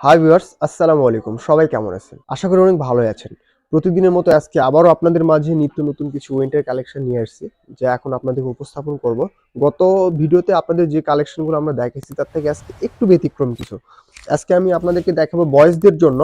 Hi viewers আসসালামু আলাইকুম। সবাই কেমন আছেন? আশা করি অনেক ভালোই আছেন। প্রতিদিনের মতো আজকে আবারও আপনাদের মাঝে নিত্য নতুন কিছু উইন্টার কালেকশন নিয়ে আসছি, যা এখন আপনাদের উপস্থাপন করব। গত ভিডিওতে আপনাদের যে কালেকশনগুলো আমরা দেখেছি তার থেকে আজকে একটু ব্যতিক্রম কিছু। আজকে আমি আপনাদেরকে দেখাবো বয়েজদের জন্য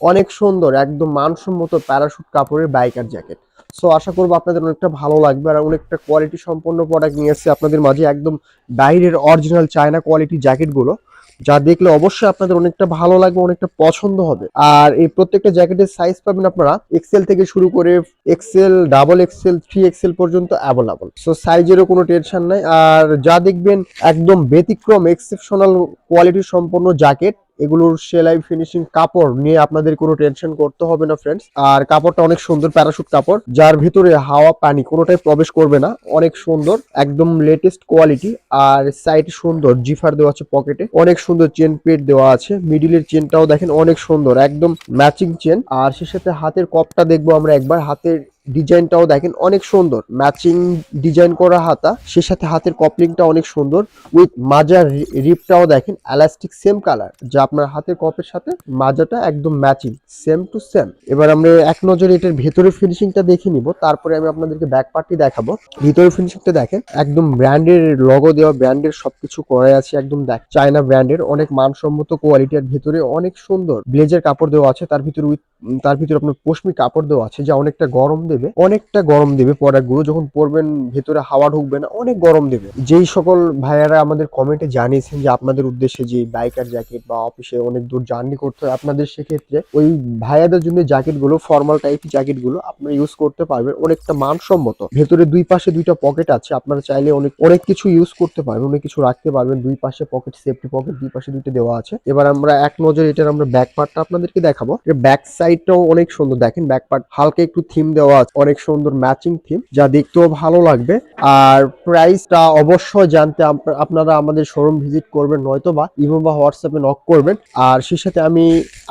অনেক সুন্দর, একদম মানসম্মত প্যারাশুট কাপড়ের বাইকার জ্যাকেট সো আশা করব আপনাদের অনেকটা ভালো লাগবে আর অনেকটা কোয়ালিটি সম্পন্ন প্রোডাক্ট নিয়ে এসেছে আপনাদের মাঝে একদম বাইরের অরিজিনাল চায়না কোয়ালিটি জ্যাকেটগুলো যা দেখলে অবশ্যই আপনাদের অনেকটা ভালো লাগবে, অনেকটা পছন্দ হবে। আর এই প্রত্যেকটা জ্যাকেটের সাইজ পাবেন আপনারা এক্সেল থেকে শুরু করে XL double XL three XL পর্যন্ত অ্যাভেলেবল সো সাইজেরও কোনো টেনশন নাই। আর যা দেখবেন, একদম ব্যতিক্রম এক্সেপশনাল কোয়ালিটি সম্পন্ন জ্যাকেট এগুলোর সেলাই ফিনিশিং কাপড় নিয়ে আপনাদের কোনো টেনশন করতে হবে না ফ্রেন্ডস আর কাপড়টা অনেক সুন্দর প্যারাশুট কাপড়, যার ভিতরে হাওয়া পানি কোনোটাই প্রবেশ করবে না। অনেক সুন্দর, একদম লেটেস্ট কোয়ালিটি আর সাইড সুন্দর, জিফার দেওয়া আছে পকেটে অনেক সুন্দর চেন পেট দেওয়া আছে মিডিলের চেনটাও দেখেন অনেক সুন্দর, একদম ম্যাচিং চেন আর সে সাথে হাতের কপটা দেখব আমরা একবার, হাতের ডিজাইনটাও দেখেন অনেক সুন্দর। ম্যাচিং ডিজাইন করা হাতা, সে সাথে হাতের কপলিংটা অনেক সুন্দর। উইথ মাজার রিপটাও দেখেন এলাস্টিক সেম কালার যা আপনার হাতের কপের সাথে মাজাটা একদম ম্যাচিং সেম টু সেম এবার আমরা এক নজরে এটার ভেতরের ফিনিশিংটা দেখে নিব, তারপরে আমি আপনাদেরকে ব্যাক পার্টটি দেখাবো। ভিতরের ফিনিশিংটা দেখেন, একদম ব্র্যান্ডের লগো দেওয়া ব্র্যান্ডের সবকিছু করা আছে একদম দেখ চায়না ব্র্যান্ডের অনেক মানসম্মত কোয়ালিটি আর ভেতরে অনেক সুন্দর। ব্লেজের কাপড় দেওয়া আছে, তার ভিতরে উইথ তার ভিতরে আপনার পশমি কাপড় দেওয়া আছে, যা অনেকটা গরম দেবে। অনেকটা গরম দেবে প্রোডাক্টগুলো যখন পরবেন, ভেতরে হাওয়া ঢুকবে না, অনেক গরম দেবে। যেই সকল ভাইয়ারা আমাদের কমেন্টে জানিয়েছেন যে আপনাদের উদ্দেশ্যে যে বাইকার জ্যাকেট বা অফিসে অনেক দূর জার্নি করতে হয়, আপনাদের সেক্ষেত্রে ওই ভাইয়াদের জন্য জ্যাকেটগুলো ফর্মাল টাইপ জ্যাকেটগুলো আপনারা ইউজ করতে পারবেন, অনেকটা মানসম্মত। ভেতরে দুই পাশে দুইটা পকেট আছে, আপনারা চাইলে অনেক অনেক কিছু ইউজ করতে পারবেন, অনেক কিছু রাখতে পারবেন, দুই পাশে পকেট সেফটি পকেট দুই পাশে দুইটা দেওয়া আছে। এবার আমরা এক নজরে এটার আমরা ব্যাক পার্টটা আপনাদেরকে দেখাবো। ব্যাক সাইডটাও অনেক সুন্দর। দেখেন ব্যাক পার্ট হালকা একটু থিম দেওয়া আছে। অনেক সুন্দর ম্যাচিং থিম যা দেখতেও ভালো লাগবে। আর প্রাইসটা অবশ্যই জানতে আপনারা আমাদের শোরুম ভিজিট করবেন নয়তো বা ইমো বা হোয়াটসঅ্যাপে নক করবেন। আর সেই সাথে আমি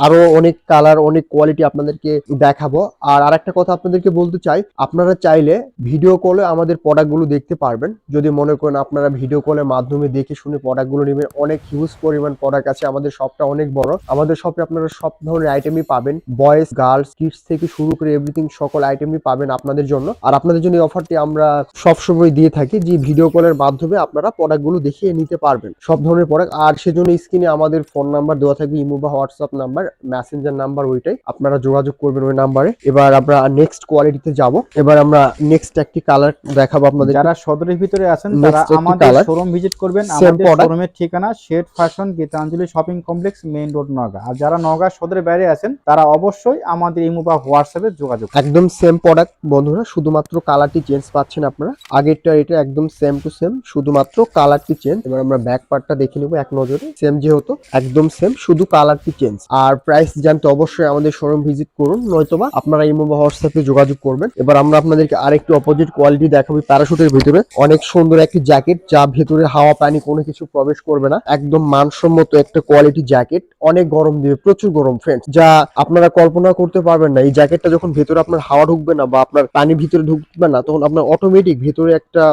আরও অনেক কালার অনেক কোয়ালিটি আপনাদেরকে দেখাবো। আর আরেকটা কথা আপনাদেরকে বলতে চাই, আপনারা চাইলে ভিডিও কলে আমাদের প্রোডাক্টগুলো দেখতে পারবেন। যদি মনে করেন আপনারা ভিডিও কলের মাধ্যমে দেখে শুনে প্রোডাক্টগুলো নেবেন, অনেক হিউজ পরিমাণ প্রোডাক্ট আছে। আমাদের শপটা অনেক বড়। আমাদের শপে আপনারা সব ধরনের আইটেমই পাবেন। বয়েজ গার্লস কিডস থেকে শুরু করে এভরিথিং সকল আইটেমই পাবেন আপনাদের জন্য। আর আপনাদের জন্য এই অফারটি আমরা সবসময় দিয়ে থাকি যে ভিডিও কলের মাধ্যমে আপনারা প্রোডাক্টগুলো দেখিয়ে নিতে পারবেন। সব ধরনের প্রোডাক্ট। আর সেজন্য স্ক্রিনে আমাদের ফোন নাম্বার দেওয়া থাকবে ইমো বা হোয়াটসঅ্যাপ নাম্বার মেসেঞ্জার নাম্বার ওইটাই। আপনারা যোগাযোগ করবেন ওই নাম্বারে। এবার আমরা নেক্সট কোয়ালিটিতে যাব। এবার আমরা নেক্সট একটি কালার দেখাবো আপনাদের। যারা সদরের ভিতরে আছেন তারা আমাদের শোরুম ভিজিট করবেন। আমাদের শোরুমের ঠিকানা shade fashion Gitanjali shopping complex main road Naogaon আর যারা নগা সদরের বাইরে আছেন তারা অবশ্যই আমাদের ইমো বা হোয়াটসঅ্যাপে যোগাযোগ একদম সেম প্রোডাক্ট বন্ধুরা, শুধুমাত্র কালারটি চেঞ্জ পাচ্ছেন আপনারা। আগেরটা এটা একদম সেম টু সেম শুধুমাত্র কালারটি চেঞ্জ এবার আমরা ব্যাক পার্টটা দেখে নিব এক নজরে। সেম যেহেতু, একদম সেম শুধু কালারটি চেঞ্জ আর প্রাইস জানতে অবশ্যই আমাদের শোরুম ভিজিট করুন, নয়তোবা আপনারা ইমো বা হোয়াটসঅ্যাপে যোগাযোগ করবেন। এবার আমরা আপনাদেরকে আরেকটু অপোজিট কোয়ালিটি দেখাবো প্যারাশুটের ভিতরে। অনেক সুন্দর একটি জ্যাকেট যা ভেতরে হাওয়া পানি কোনো কিছু প্রবেশ করবে না। একদম মানসম্মত একটা কোয়ালিটি জ্যাকেট অনেক গরম দিবে, প্রচুর গরম ফ্রেন্ড যা আপনারা কল্পনা করতে পারবেন না। এই জ্যাকেটটা যখন ভেতরে আপনার হাওয়া ঢুকবে না বা আপনার পানি ভিতরে ঢুকবে না, তখন আপনার অটোমেটিক ভেতরে একটা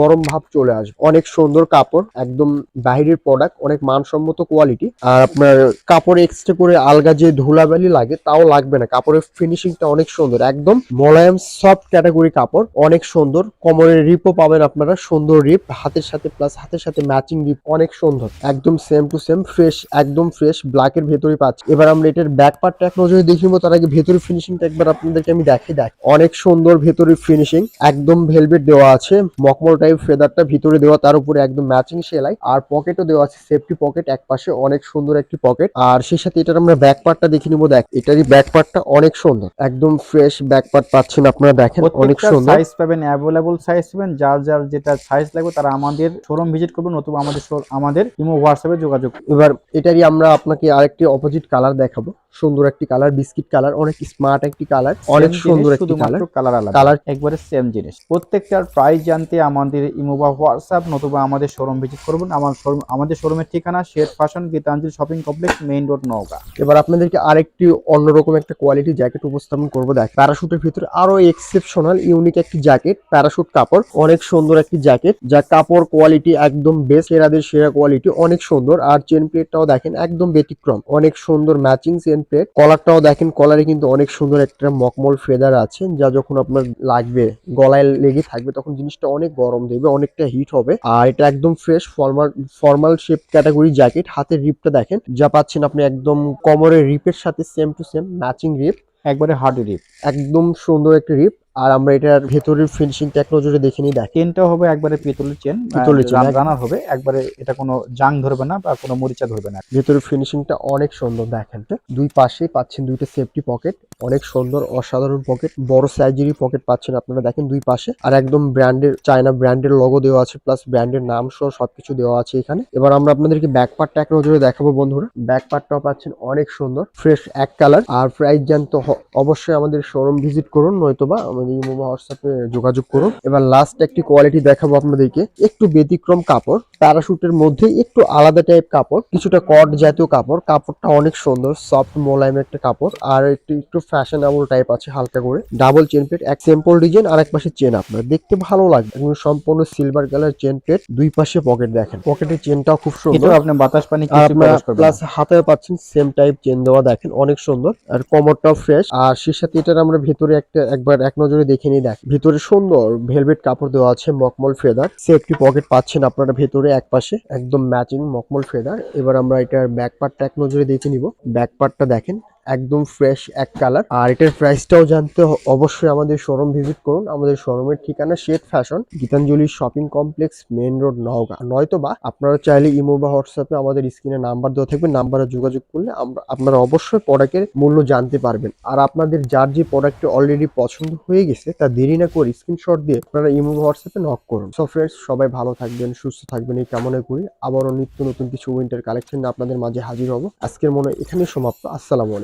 গরম ভাব চলে আসবে। অনেক সুন্দর কাপড়, একদম বাইরের প্রোডাক্ট অনেক মানসম্মত কোয়ালিটি আর আপনার কাপড় এক্সট্রা করে আলগা যে ধুলাবালি লাগে, তাও লাগবে না। কাপড়ের ফিনিশিংটা অনেক সুন্দর। একদম মোলায়েম সফট ক্যাটাগরি কাপড়, অনেক সুন্দর। কোমরের রিপও পাবেন আপনারা, সুন্দর রিপ হাতের সাথে প্লাস হাতের সাথে ম্যাচিং রিপ অনেক সুন্দর। একদম সেম টু সেম ফ্রেশ একদম ফ্রেশ ব্ল্যাকের ভেতরে পাচ্ছি। এবার আমরা এটার ব্যাক পার্টটা এক নজরে দেখে। নিবো তার আগে ভেতরের ফিনিশিংটা একবার আপনাদেরকে আমি দেখাই দেখ অনেক সুন্দর ভেতরে ফিনিশিং একদম ভেলভেট দেওয়া আছে মকমল টাইপ ফেদারটা ভিতরে দেওয়া তার উপরে একদম ম্যাচিং সেলাই আর পকেটও দেওয়া আছে সেফটি পকেট এক পাশে অনেক সুন্দর একটি পকেট আর সেই সাথে এটার আমরা ব্যাক পার্টটা দেখে নিবো দেখ এটারই ব্যাক পার্টটা অনেক সুন্দর একদম ফ্রেশ ব্যাক পার্ট পাচ্ছেন আপনারা দেখেন অনেক সুন্দর। সাইজ পাবেন অ্যাভেলেবল সাইজ পাবেন যার যার যেটা সাইজ লাগবে তারা আমাদের শোরুম ভিজিট করবেন নতুবা আমাদের আমাদের ইমো হোয়াটসঅ্যাপে যোগাযোগ এবার এটারই আমরা আপনাকে আরেকটি অপোজিট কালার দেখাবো সুন্দর একটি কালার বিস্কিট বিস্কিট কালার অনেক স্মার্ট একটি কালার অনেক সুন্দর একটি কালার কালার আলাদা। কালার একবারে সেম জিনিস। প্রত্যেকটার প্রাইস জানতে আমাদের ইমো বা হোয়াটসঅ্যাপ নতুবা আমাদের শোরুম ভিজিট করবেন। আমার showroom- আমাদের শোরুমের ঠিকানা shade fashion Gitanjali shopping complex main road Naogaon. এবার আপনাদেরকে আরেকটি অন্যরকম একটা কোয়ালিটি জ্যাকেট উপস্থাপন করব দেখ। প্যারাশুটের ভিতরে আরও এক্সেপশনাল ইউনিক একটি জ্যাকেট প্যারাশুট কাপড়। অনেক সুন্দর একটি জ্যাকেট যা কাপড় কোয়ালিটি একদম বেস্ট সেরাদের সেরা কোয়ালিটি অনেক সুন্দর। আর চেন প্লেটটাও দেখেন একদম ব্যতিক্রম। অনেক সুন্দর ম্যাচিং চেন প্লেট কলারটাও দেখেন কলারে কিন্তু অনেক সুন্দর একটা মকমল ফেদার আছে যা যখন আপনার লাগবে গলায় লেগে থাকবে তখন জিনিসটা অনেক গরম দেবে অনেকটা হিট হবে। আর এটা একদম fresh formal formal shape category jacket হাতের রিপটা দেখেন যা পাচ্ছেন আপনি একদম কোমরের রিপের সাথে same to same matching rib একবারে হার্ড রিপ একদম সুন্দর একটা রিপ আর আমরা এটার ভেতরের ফিনিশিংটা এক নজরে দেখে নিই দেখ চেনটাও হবে একবারে পিতলের চেন পিতলের এক- রানার হবে একবারে এটা কোনো জাং ধরবে না বা কোনো মরিচা ধরবে না। ভেতরের ফিনিশিংটা অনেক সুন্দর দেখেন দুই পাশে পাচ্ছেন দুইটা সেফটি পকেট অনেক সুন্দর অসাধারণ পকেট বড় সাইজেরই পকেট পাচ্ছেন আপনারা দেখেন দুই পাশে। আর একদম ব্র্যান্ডের চায়না ব্র্যান্ডের লোগো দেওয়া আছে প্লাস ব্র্যান্ডের নাম সহ সবকিছু দেওয়া আছে এখানে। এবার আমরা আপনাদেরকে ব্যাক পার্টটা এক নজরে দেখাবো বন্ধুরা। ব্যাক পার্টটাও পাচ্ছেন অনেক সুন্দর ফ্রেশ এক কালার আর প্রাইস জানতে অবশ্যই আমাদের শোরুম ভিজিট করুন নয়তোবা আমাদের ইমো বা হোয়াটসঅ্যাপে যোগাযোগ করুন। এবার লাস্ট একটি কোয়ালিটি দেখাবো আপনাদেরকে। একটু ব্যতিক্রম কাপড়। প্যারাশুটের মধ্যে একটু আলাদা টাইপ কাপড় কিছুটা কট জাতীয় কাপড়। কাপড়টা অনেক সুন্দর সফট মোলায়েম একটা কাপড়। আর একটু একটু ফ্যাশনেবল টাইপ আছে হালকা করে। ডাবল চেন প্লেট এক সিম্পল ডিজাইন আর এক পাশে চেন আপনার। দেখতে ভালো লাগবে। একদম সম্পূর্ণ সিলভার কালার চেন প্লেট দুই পাশে পকেট দেখেন। পকেটের চেনটাও খুব সুন্দর। এটাও আপনি বাতাস পানি আপনারা প্লাস হাতে পাচ্ছেন সেম টাইপ চেন দেওয়া দেখেন অনেক সুন্দর। আর কমরটাও ফ্রেশ আর সে সাথে এটার আমরা ভেতরে একটা একবার এক নজরে দেখে নিয়ে দেখ ভিতরে সুন্দর ভেলভেট কাপড় দেওয়া আছে মকমল ফেদার। সেফটি পকেট পাচ্ছেন আপনারা ভেতরে এক পাশে একদম ম্যাচিং মকমল ফেদার। এবার আমরা এটার ব্যাক পার্টটা এক নজরে দেখে নিব। ব্যাক পার্টটা দেখেন। একদম ফ্রেশ এক কালার আর এটার প্রাইসটাও জানতে অবশ্যই আমাদের শোরুম ভিজিট করুন। আমাদের শোরুমের ঠিকানা shade fashion Gitanjali shopping complex main road Naogaon. নয়তো বা আপনারা চাইলে ইমো বা হোয়াটসঅ্যাপে আমাদের স্ক্রিনে নাম্বার দেওয়া থাকবে নাম্বারে যোগাযোগ করলে আমরা, আপনারা অবশ্যই প্রোডাক্টের মূল্য জানতে পারবেন। আর আপনাদের যার যে প্রোডাক্টটি অলরেডি পছন্দ হয়ে গেছে, তা দেরি না করে স্ক্রিনশট দিয়ে আপনারা ইমো হোয়াটসঅ্যাপে নক করুন। সো ফ্রেন্ডস সবাই ভালো থাকবেন, সুস্থ থাকবেন, এই কামনা করি। আবারও নিত্য নতুন কিছু উইন্টার কালেকশন আপনাদের মাঝে হাজির হব। আজকের মনে এখানেই সমাপ্ত। আসসালামু আলাইকুম।